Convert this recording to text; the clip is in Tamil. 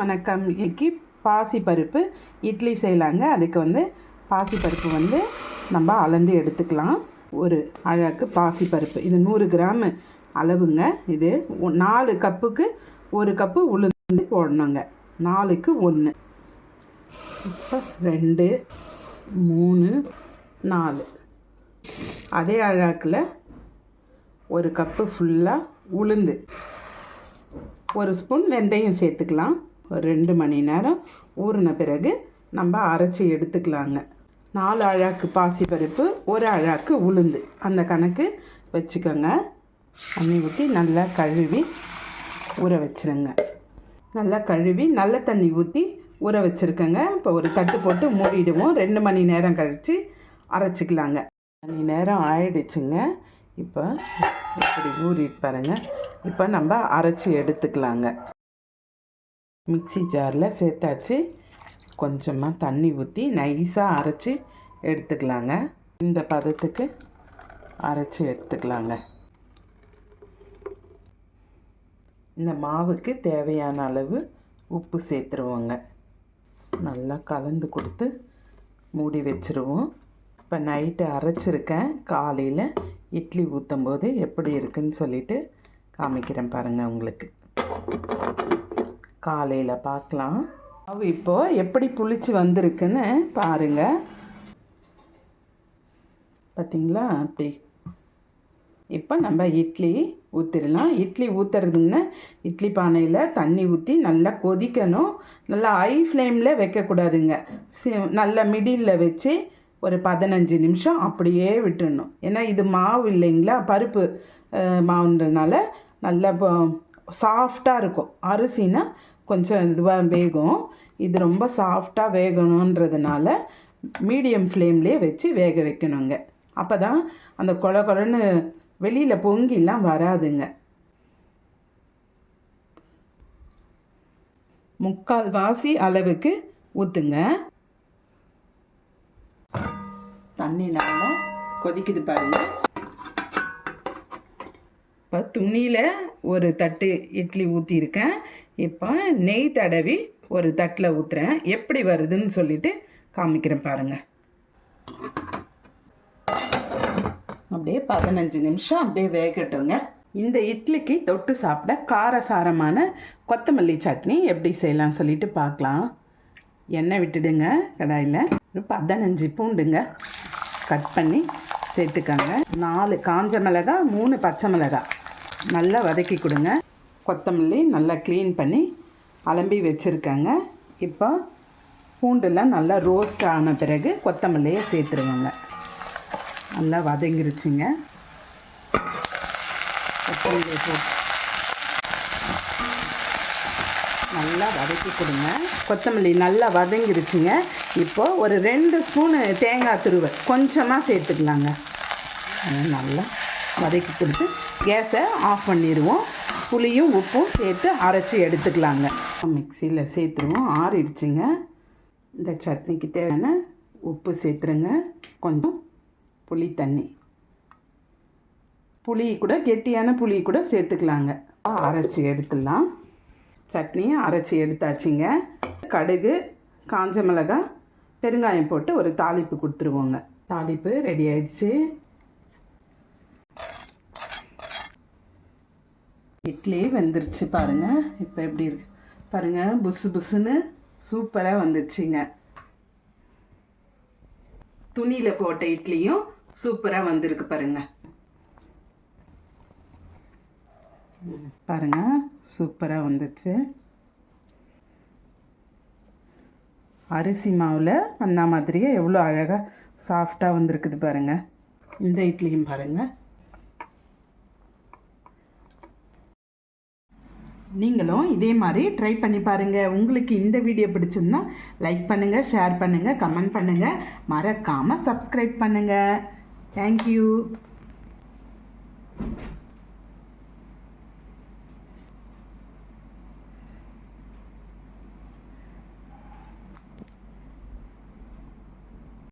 வணக்கம் இன்றைக்கி பாசி பருப்பு. இட்லி செய்யலாங்க. அதுக்கு வந்து பாசி பருப்பு வந்து நம்ம அளந்து எடுத்துக்கலாம். ஒரு அழகு பாசி பருப்பு. இது நூறு கிராம் அளவுங்க. இது நாலு கப்புக்கு ஒரு கப்பு உளுந்து போடணுங்க. நாலுக்கு ஒன்று இப்போ ரெண்டு மூணு நாலு. அதே அழாக்கில் ஒரு கப்பு ஃபுல்லாக உளுந்து. ஒரு ஸ்பூன் வெந்தயம் சேர்த்துக்கலாம். ஒரு ரெண்டு மணி நேரம் ஊறின பிறகு நம்ம அரைச்சி எடுத்துக்கலாங்க. நாலு அழாக்கு பாசி பருப்பு ஒரு அழாக்கு உளுந்து. அந்த கணக்கு வச்சுக்கோங்க. தண்ணி ஊற்றி நல்லா கழுவி ஊற வச்சிருங்க. நல்லா கழுவி நல்ல தண்ணி ஊற்றி ஊற வச்சுருக்கேங்க. இப்போ ஒரு தட்டு போட்டு மூடிடுவோம். ரெண்டு மணி நேரம் கழித்து அரைச்சிக்கலாங்க. மணி நேரம் ஆயிடுச்சுங்க. இப்போ இப்படி ஊறிட்டு பாருங்க. இப்போ நம்ம அரைச்சி எடுத்துக்கலாங்க. மிக்ஸி ஜாரில் சேர்த்தாச்சு. கொஞ்சமாக தண்ணி ஊற்றி நைஸாக அரைச்சி எடுத்துக்கலாங்க. இந்த பதத்துக்கு அரைச்சி எடுத்துக்கலாங்க. இந்த மாவுக்கு தேவையான அளவு உப்பு சேர்த்துருவோங்க. நல்லா கலந்து கொடுத்து மூடி வச்சுருவோம். இப்போ நைட்டு அரைச்சிருக்கேன். காலையில் இட்லி ஊற்றும் போது எப்படி இருக்குன்னு சொல்லிட்டு காமிக்கிறேன் பாருங்கள் உங்களுக்கு. காலையில் பார்க்கலாம். மாவு இப்போது எப்படி புளிச்சு வந்திருக்குன்னு பாருங்கள் பார்த்தீங்களா அப்படி. இப்போ நம்ம இட்லி ஊற்றிடலாம் இட்லி ஊற்றுறதுன்னா இட்லி பானையில் தண்ணி ஊற்றி நல்லா கொதிக்கணும். நல்லா ஹை ஃப்ளேமில் வைக்கக்கூடாதுங்க. சி நல்லா மிடில் வச்சு ஒரு பதினஞ்சு நிமிஷம் அப்படியே விட்டுடணும். ஏன்னா இது மாவு இல்லைங்களா? பருப்பு மாவுன்றனால மாவுன்றதுனால நல்லா சாஃப்டாக இருக்கும். அரிசினா கொஞ்சம் இதுவாக வேகும். இது ரொம்ப சாஃப்டாக வேகணுன்றதுனால மீடியம் ஃப்ளேம்லேயே வச்சு வேக வைக்கணுங்க. அப்போ தான் அந்த கொல கொலன்னு வெளியில் பொங்கிலாம் வராதுங்க. முக்கால் வாசி அளவுக்கு ஊற்றுங்க தண்ணி நல்லா கொதிக்குது பாருங்க. இப்போ துணியில் ஒரு தட்டு இட்லி ஊற்றிருக்கேன் இப்போ நெய் தடவி ஒரு தட்டில் ஊற்றுறேன் எப்படி வருதுன்னு சொல்லிட்டு காமிக்கிறேன் பாருங்கள் அப்படியே பதினஞ்சு நிமிஷம் அப்படியே வேகட்டுங்க. இந்த இட்லிக்கு தொட்டு சாப்பிட காரசாரமான கொத்தமல்லி சட்னி எப்படி செய்யலாம்னு சொல்லிட்டு பார்க்கலாம். எண்ணெய் விட்டுடுங்க கடாயில். ஒரு பதினஞ்சு பூண்டுங்க கட் பண்ணி சேர்த்துக்கோங்க. நாலு காஞ்ச மிளகா மூணு பச்சை மிளகா நல்லா வதக்கி கொடுங்க. கொத்தமல்லி நல்லா க்ளீன் பண்ணி அலம்பி வச்சுருக்கேங்க. இப்போ பூண்டுலாம் நல்லா ரோஸ்ட் ஆன பிறகு கொத்தமல்லியை சேர்த்துருவாங்க. நல்லா வதங்கிருச்சுங்க. போட்டு நல்லா வதக்கி கொடுங்க. கொத்தமல்லி நல்லா வதங்கிருச்சுங்க. இப்போது ஒரு ரெண்டு ஸ்பூனு தேங்காய் துருவை கொஞ்சமாக சேர்த்துக்கலாங்க. நல்லா வதக்கி கொடுத்து கேஸை ஆஃப் பண்ணிடுவோம். புளியும் உப்பும் சேர்த்து அரைச்சி எடுத்துக்கலாங்க. மிக்சியில் சேர்த்துருவோம். ஆறிடுச்சுங்க. இந்த சட்னிக்கு தேவையான உப்பு சேர்த்துருங்க. கொஞ்சம் புளி தண்ணி. புளி கூட கெட்டியான புளி கூட சேர்த்துக்கலாங்க. அரைச்சி எடுத்துடலாம். சட்னியை அரைச்சி எடுத்தாச்சுங்க. கடுகு காஞ்ச மிளகாய் பெருங்காயம் போட்டு ஒரு தாளிப்பு கொடுத்துருவோங்க. தாளிப்பு ரெடி ஆயிடுச்சு. இட்லி வெந்துருச்சு பாருங்க. இப்போ எப்படி இருக்கு? பாருங்க புசு புசுன்னு சூப்பராக வந்துருச்சுங்க துணியில் போட்ட இட்லியும் சூப்பராக வந்திருக்கு பாருங்க. பாருங்கள் பாருங்க சூப்பராக வந்துச்சு. அரிசி மாவில் அண்ணா மாதிரியே எவ்வளோ அழகாக சாஃப்டாக வந்திருக்குது பாருங்க. இந்த இட்லியும் பாருங்கள் நீங்களும் இதே மாதிரி ட்ரை பண்ணி பாருங்கள் உங்களுக்கு இந்த வீடியோ பிடிச்சிருந்தா லைக் பண்ணுங்கள் ஷேர் பண்ணுங்கள் கமெண்ட் பண்ணுங்கள் மறக்காமல் சப்ஸ்கிரைப் பண்ணுங்கள் தேங்க்யூ